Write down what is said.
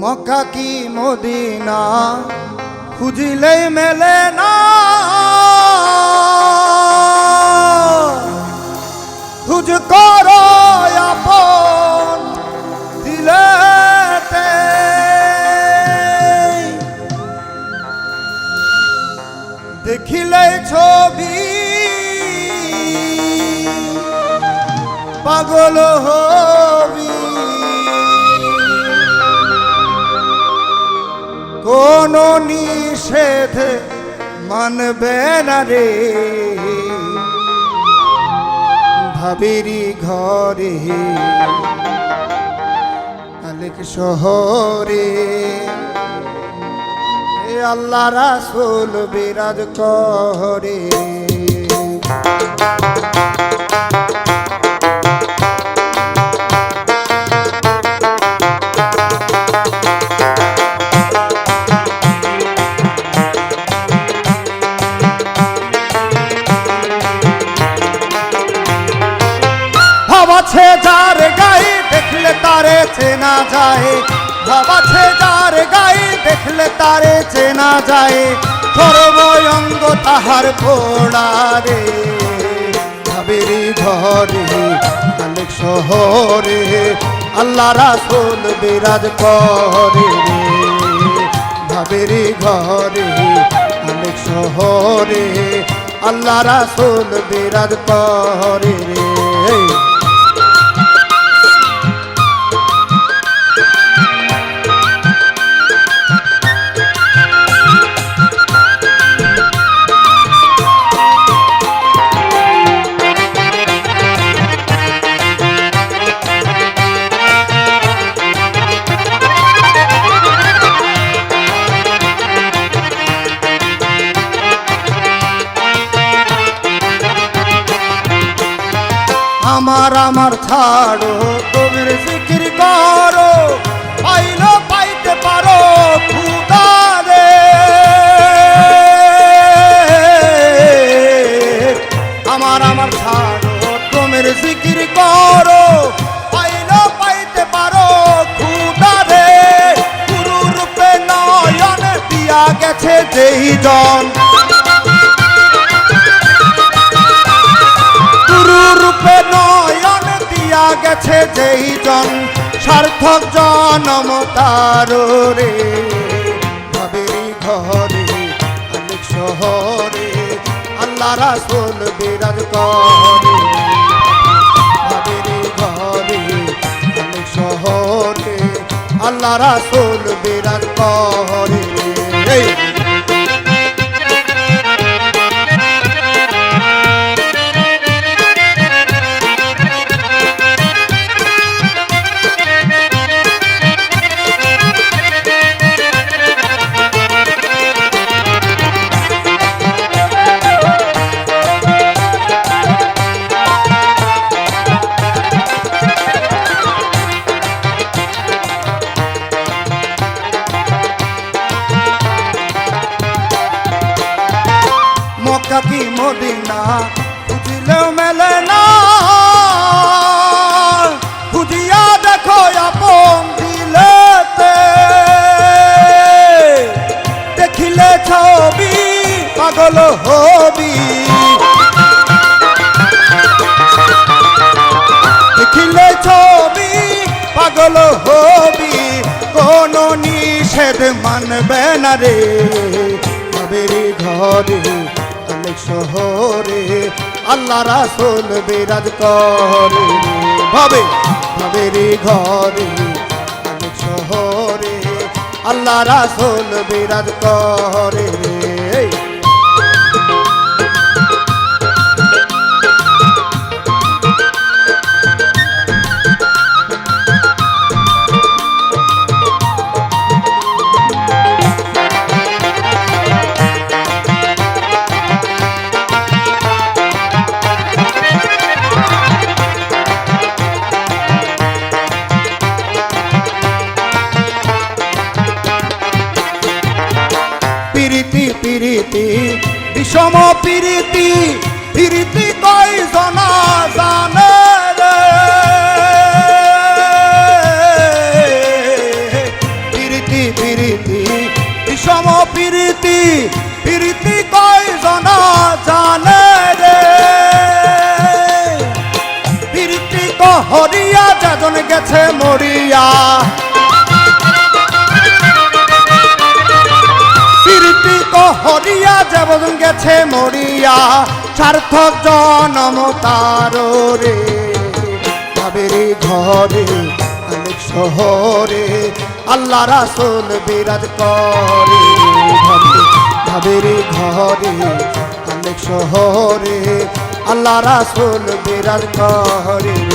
মক্কা কি মদিনা? খুঁজিলে মেলে না। খুঁজ করো আপন দিলেতে দেখিলে ছবি। পাগল হবি। কোন নিষেধ মানবে না রে। ভাবিরি ঘরে আলেক শহরে। আল্লাহ রাসুল বিরাজ করে। ভাবাছে যার গায়ে দেখলে তারে চেনা যায়। ভাবাছে যার গায়ে দেখলে তারে চেনা যায়। সর্বঙ্গ তাহার পোড়া রে ভাবেরি ঘরে অনেক শহরে, আল্লাহ রাসুল বিরাজ করে ভাবেরি ঘরে অনেক শহরে, আল্লাহ রাসুল বিরাজ করে রে। আমার আমার ছাড়ো। তোমার জিকির করো। পাইলো পাইতে পারো খুদারে আমার আমার ছাড়ো। তোমার জিকির করো। পাইলো পাইতে পারো খুদারে গুরু রূপে নয়ন দিয়া গেছে যেই জন। গেছে যেই জন, সার্থক জনম তার রে। ঘরে অনেক শহরে, আল্লাহ রাসুল বিরাজ করে। ভাবেরি ঘরে অনেক শহরে, আল্লাহ রাসুল বিরাজ করে। মদিনা খুঁজিলেও মেলে না। খুঁজিয়া দেখো আপন দিলেতে। দেখিলে ছবি, পাগল হবি। দেখিলে ছবি, পাগল হবি। কোন নিষেধ মানবে না রে ঘরে শহরে আল্লাহ রাসুল বিরাজ করে। ভাবে ভাবেরি ঘরে অনেক শহরে আল্লাহ রাসুল বিরাজ করে প্রীতি বিষম প্রীতি প্রীতি কই জনা জানে রে। প্রীতি প্রীতি বিষম প্রীতি প্রীতি কই জনা জানে রে। প্রীতি কহরিয়া যাজন গেছে মরি যেমন গেছে মরিয়া, সার্থক জনম তার রে। ভাবেরি ঘরে, অনেক শহরে আল্লাহ রাসুল বিরাজ করে। ভাবেরি ঘরে, অনেক শহরে আল্লাহ রাসুল বিরাজ করে।